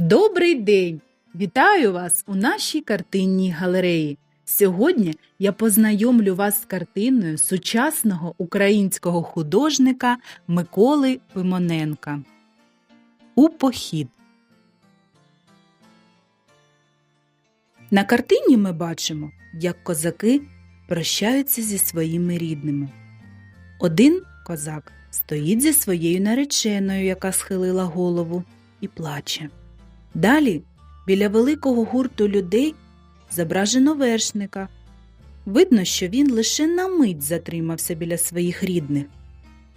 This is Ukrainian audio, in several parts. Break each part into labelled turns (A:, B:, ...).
A: Добрий день! Вітаю вас у нашій картинній галереї. Сьогодні я познайомлю вас з картиною сучасного українського художника Миколи Пимоненка. У похід. На картині ми бачимо, як козаки прощаються зі своїми рідними. Один козак стоїть зі своєю нареченою, яка схилила голову, і плаче. Далі біля великого гурту людей зображено вершника. Видно, що він лише на мить затримався біля своїх рідних.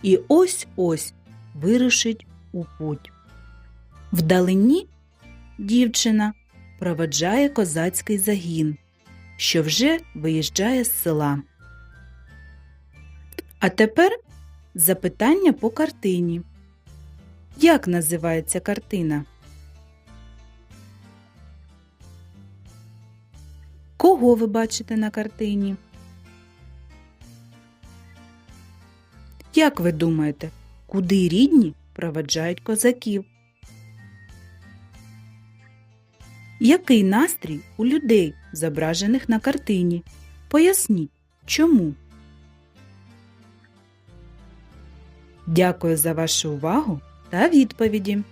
A: І ось ось вирушить у путь. Вдалині дівчина проведжає козацький загін, що вже виїжджає з села. А тепер запитання по картині. Як називається картина? Кого ви бачите на картині? Як ви думаєте, куди рідні проведжають козаків? Який настрій у людей, зображених на картині? Поясніть, чому? Дякую за вашу увагу та відповіді.